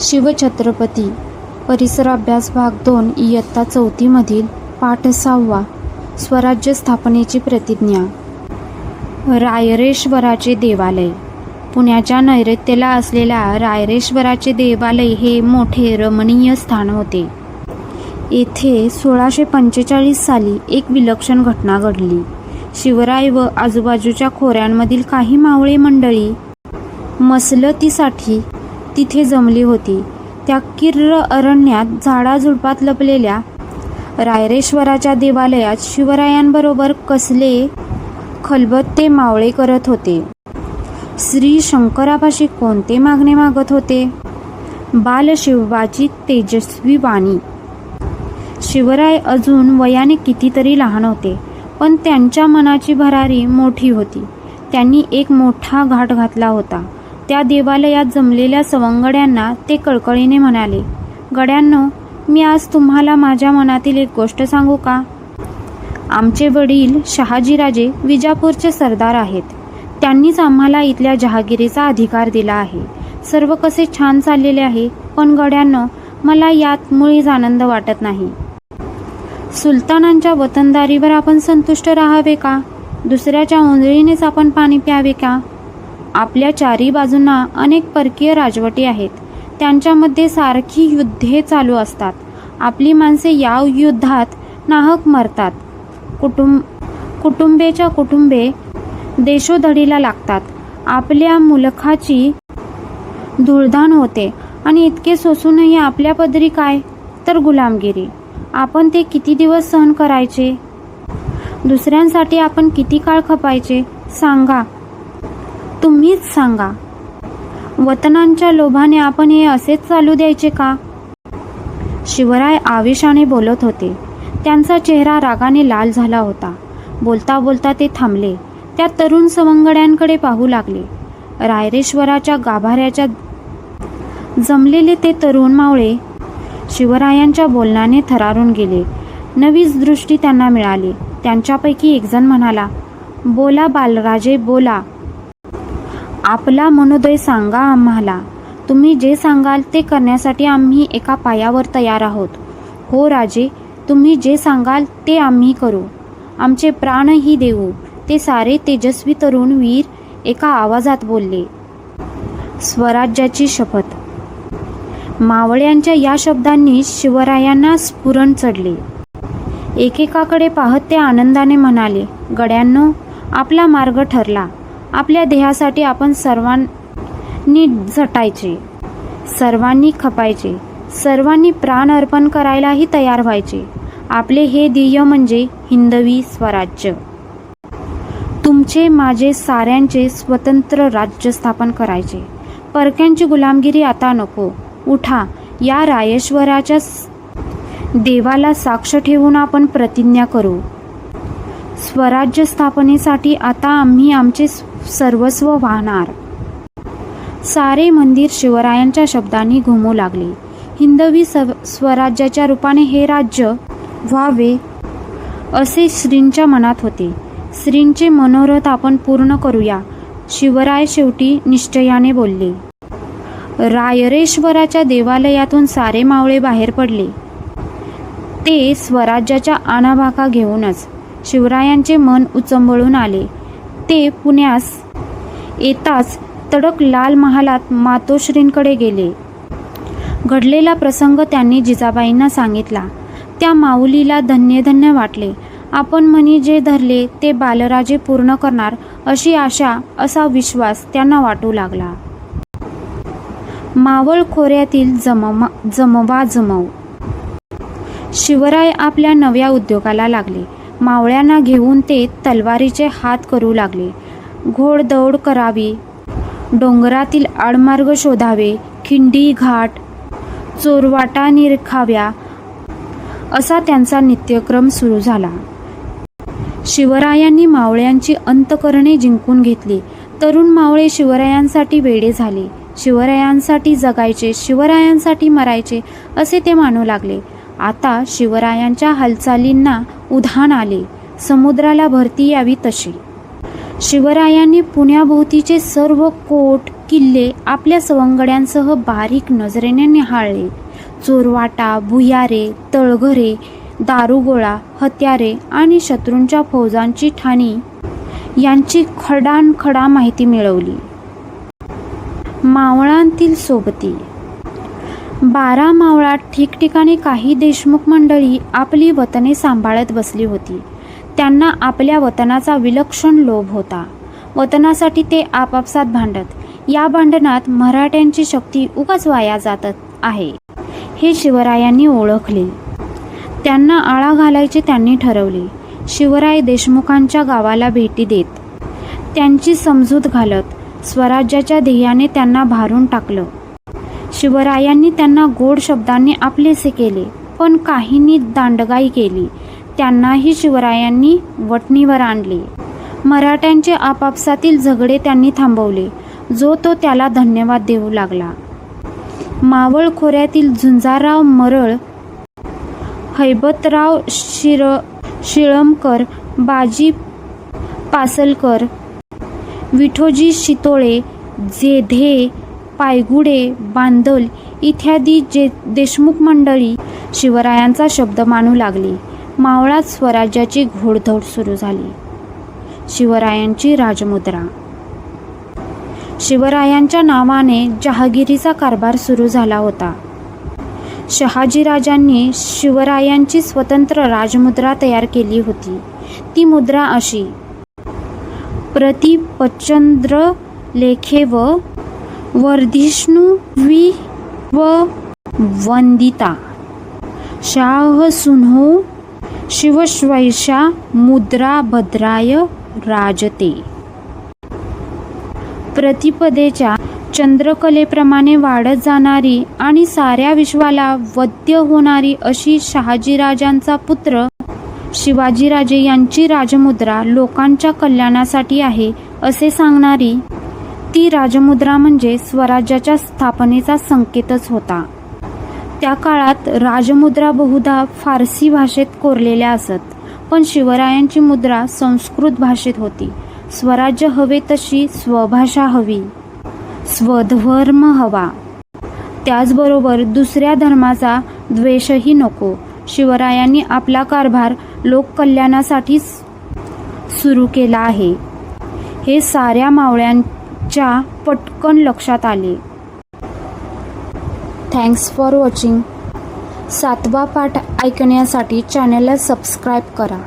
शिवछत्रपती परिसर अभ्यास भाग दोन इयत्ता चौथीमधील पाठ सहावा स्वराज्य स्थापनेची प्रतिज्ञा. रायरेश्वराचे देवालय. पुण्याच्या नैऋत्येला असलेल्या रायरेश्वराचे देवालय हे मोठे रमणीय स्थान होते. येथे सोळाशे पंचेचाळीस साली एक विलक्षण घटना घडली. शिवराय व आजूबाजूच्या खोऱ्यांमधील काही मावळे मंडळी मसलतीसाठी तिथे जमली होती. त्या किर्र अरण्यात झाडाझुडपात लपलेल्या रायरेश्वराच्या देवालयात शिवरायांबरोबर कसले खलबत्ते मावळे करत होते. श्री शंकरापाशी कोणते मागणे मागत होते? बालशिवाची तेजस्वी वाणी. शिवराय अजून वयाने कितीतरी लहान होते पण त्यांच्या मनाची भरारी मोठी होती. त्यांनी एक मोठा घाट घातला होता. त्या देवालयात जमलेल्या सवंगड्यांना ते कळकळीने म्हणाले गड्यांनो मी आज तुम्हाला माझ्या मनातील एक गोष्ट सांगू का? आमचे वडील शहाजीराजे विजापूरचे सरदार आहेत. त्यांनीच आम्हाला इथल्या जहागिरीचा अधिकार दिला आहे. सर्व कसे छान चाललेले आहे पण गड्यांनो मला यात मुळीच आनंद वाटत नाही. सुलतानांच्या वतनदारीवर आपण संतुष्ट राहावे का? दुसऱ्याच्या ओंजळीनेच आपण पाणी प्यावे का? आपल्या चारी बाजूंना अनेक परकीय राजवटी आहेत. त्यांच्यामध्ये सारखी युद्धे चालू असतात. आपली माणसे या युद्धात नाहक मरतात. कुटुंब कुटुंबेच्या कुटुंबे देशोधडीला लागतात. आपल्या मुलखाची धुळधाण होते आणि इतके सोसूनही आपल्या पदरी काय? तर गुलामगिरी. आपण ते किती दिवस सहन करायचे? दुसऱ्यांसाठी आपण किती काळ खपायचे? सांगा. तुम्हीच सांगा. वतनांच्या लोभाने आपण हे असेच चालू द्यायचे का? शिवराय आवेशाने बोलत होते. त्यांचा चेहरा रागाने लाल झाला होता. बोलता बोलता ते थांबले. त्या तरुण सवंगड्यांकडे पाहू लागले. रायरेश्वराच्या गाभाऱ्याच्या जमलेले ते तरुण मावळे शिवरायांच्या बोलण्याने थरारून गेले. नवीच दृष्टी त्यांना मिळाली. त्यांच्यापैकी एकजण म्हणाला बोला बालराजे बोला. आपला मनोदय सांगा आम्हाला. तुम्ही जे सांगाल ते करण्यासाठी आम्ही एका पायावर तयार आहोत. हो राजे तुम्ही जे सांगाल ते आम्ही करू. आमचे प्राणही देऊ. ते सारे तेजस्वी तरुण वीर एका आवाजात बोलले. स्वराज्याची शपथ. मावळ्यांच्या या शब्दांनी शिवरायांना स्फुरण चढले. एकेकाकडे पाहत ते आनंदाने म्हणाले गड्यांनो आपला मार्ग ठरला. आपल्या देहासाठी आपण सर्वांनी झटायचे सर्वांनी खपायचे सर्वांनी प्राण अर्पण करायलाही तयार व्हायचे. आपले हे ध्येय म्हणजे हिंदवी स्वराज्य. तुमचे माझे साऱ्यांचे स्वतंत्र राज्य स्थापन करायचे. परक्यांची गुलामगिरी आता नको. उठा या रायेश्वराच्या देवाला साक्ष ठेवून आपण प्रतिज्ञा करू. स्वराज्य स्थापनेसाठी आता आम्ही आमचे सर्वस्व वाहणार. सारे मंदिर शिवरायांच्या शब्दांनी घुमू लागले. हिंदवी स्व स्वराज्याच्या रूपाने हे राज्य व्हावे असे श्रींच्या मनात होते. श्रींचे मनोरथ आपण पूर्ण करूया शिवराय शेवटी निश्चयाने बोलले. रायरेश्वराच्या देवालयातून सारे मावळे बाहेर पडले. ते स्वराज्याच्या आणाभाका घेऊनच शिवरायांचे मन उचंबळून आले. ते पुण्यास येताच तडक लाल महालात मातोश्रींकडे गेले. घडलेला प्रसंग त्यांनी जिजाबाईंना सांगितला. त्या माऊलीला धन्य धन्य वाटले. आपण म्हणी जे धरले ते बालराजे पूर्ण करणार अशी आशा असा विश्वास त्यांना वाटू लागला. मावळ खोऱ्यातील जममा जमवा जमव. शिवराय आपल्या नव्या उद्योगाला लागले. मावळ्यांना घेऊन ते तलवारीचे हात करू लागले. घोडदौड करावी. डोंगरातील आडमार्ग शोधावे. खिंडी घाट चोरवाटा निरखाव्या. असा त्यांचा नित्यक्रम सुरू झाला. शिवरायांनी मावळ्यांची अंतकरणे जिंकून घेतली. तरुण मावळे शिवरायांसाठी वेडे झाले. शिवरायांसाठी जगायचे शिवरायांसाठी मरायचे असे ते मानू लागले. आता शिवरायांच्या हालचालींना उधाण आले. समुद्राला भरती यावी तशी. शिवरायांनी पुण्याभोवतीचे सर्व कोट किल्ले आपल्या सवंगड्यांसह बारीक नजरेने निहाळले. चोरवाटा भुयारे तळघरे दारुगोळा हत्यारे आणि शत्रूंच्या फौजांची ठाणी यांची खडानखडा माहिती मिळवली. मावळांतील सोबती बारा मावळात ठिकठिकाणी काही देशमुख मंडळी आपली वतने सांभाळत बसली होती. त्यांना आपल्या वतनाचा विलक्षण लोभ होता. वतनासाठी ते आपापसात भांडत या भांडणात मराठ्यांची शक्ती उगाच वाया जात आहे हे शिवरायांनी ओळखले. त्यांना आळा घालायचे त्यांनी ठरवले. शिवराय देशमुखांच्या गावाला भेटी देत त्यांची समजूत घालत स्वराज्याच्या ध्येयाने त्यांना भारून टाकलं. शिवरायांनी त्यांना गोड शब्दांनी आपलेसे केले पण काहींनी दांडगाई केली. त्यांनाही शिवरायांनी वटणीवर आणले. मराठ्यांचे आपापसातील झगडे त्यांनी थांबवले. जो तो त्याला धन्यवाद देऊ लागला. मावळ खोऱ्यातील झुंजारराव मरळ हैबतराव शिर शिळमकर बाजी पासलकर विठोजी शितोळे जेधे पायगुडे बांदल इत्यादी जे देशमुख मंडळी शिवरायांचा शब्द मानू लागली. मावळात स्वराज्याची घोडदौड सुरू झाली. शिवरायांची राजमुद्रा. शिवरायांच्या नावाने जहागिरीचा कारभार सुरू झाला होता. शहाजीराजांनी शिवरायांची स्वतंत्र राजमुद्रा तयार केली होती. ती मुद्रा अशी. प्रतिपचंद्र लेखे व वर्धिष्णू वि व वंदिता शाह सुन्हो शिवश्वैषा मुद्रा भद्राय राजते। प्रतिपदेच्या चंद्रकलेप्रमाणे वाढत जाणारी आणि साऱ्या विश्वाला वद्य होणारी अशी शहाजीराजांचा पुत्र शिवाजीराजे यांची राजमुद्रा लोकांच्या कल्याणासाठी आहे असे सांगणारी ती राजमुद्रा म्हणजे स्वराज्याच्या स्थापनेचा संकेतच होता. त्या काळात राजमुद्रा बहुधा फारसी भाषेत कोरलेल्या असत पण शिवरायांची मुद्रा संस्कृत भाषेत होती. स्वराज्य हवे तशी स्वभाषा हवी. स्वधर्म हवा. त्याचबरोबर दुसऱ्या धर्माचा द्वेषही नको. शिवरायांनी आपला कारभार लोककल्याणासाठीच सुरू केला आहे. हे साऱ्या मावळ्यां मावळ्यांच्या पटकन लक्षात आले. थँक्स फॉर वॉचिंग सातवा पाठ ऐकण्यासाठी चॅनलला सबस्क्राईब करा.